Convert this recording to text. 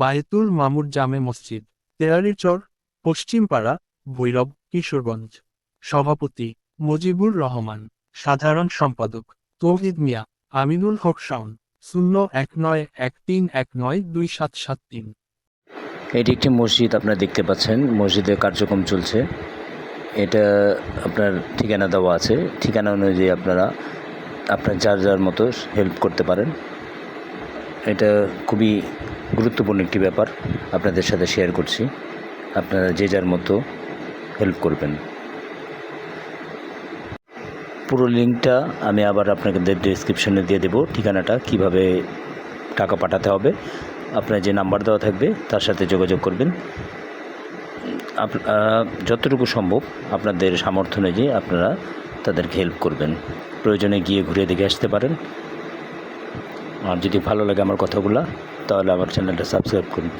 বায়েতুল মামুর জামে মসজিদ তেরারিচর পশ্চিমপাড়া, ভৈরব, কিশোরগঞ্জ। সভাপতি, মুজিবুর রহমান। সাধারণ সম্পাদক, তৌহিদ মিয়া, আমিনুল হক শাওন। শূন্য এক নয় এক তিন এক নয় দুই সাত সাত তিন। এটি একটি মসজিদ, আপনারা দেখতে পাচ্ছেন। মসজিদের কার্যক্রম চলছে। এটা আপনার ঠিকানা দেওয়া আছে। ঠিকানা অনুযায়ী আপনারা, আপনার যার যার মতো হেল্প করতে পারেন। এটা খুবই গুরুত্বপূর্ণ একটি ব্যাপার আপনাদের সাথে শেয়ার করছি। আপনারা যে যার মতো হেল্প করবেন। পুরো লিঙ্কটা আমি আবার আপনাদের ডিসক্রিপশনে দিয়ে দেবো, ঠিকানাটা, কীভাবে টাকা পাঠাতে হবে। আপনার যে নাম্বার দেওয়া থাকবে, তার সাথে যোগাযোগ করবেন। যতটুকু সম্ভব আপনাদের সামর্থ্য অনুযায়ী আপনারা তাদেরকে হেল্প করবেন। প্রয়োজনে গিয়ে ঘুরে দেখে আসতে পারেন। আর যদি ভালো লাগে আমার কথাগুলো তাহলে আমার চ্যানেলটা সাবস্ক্রাইব করুন।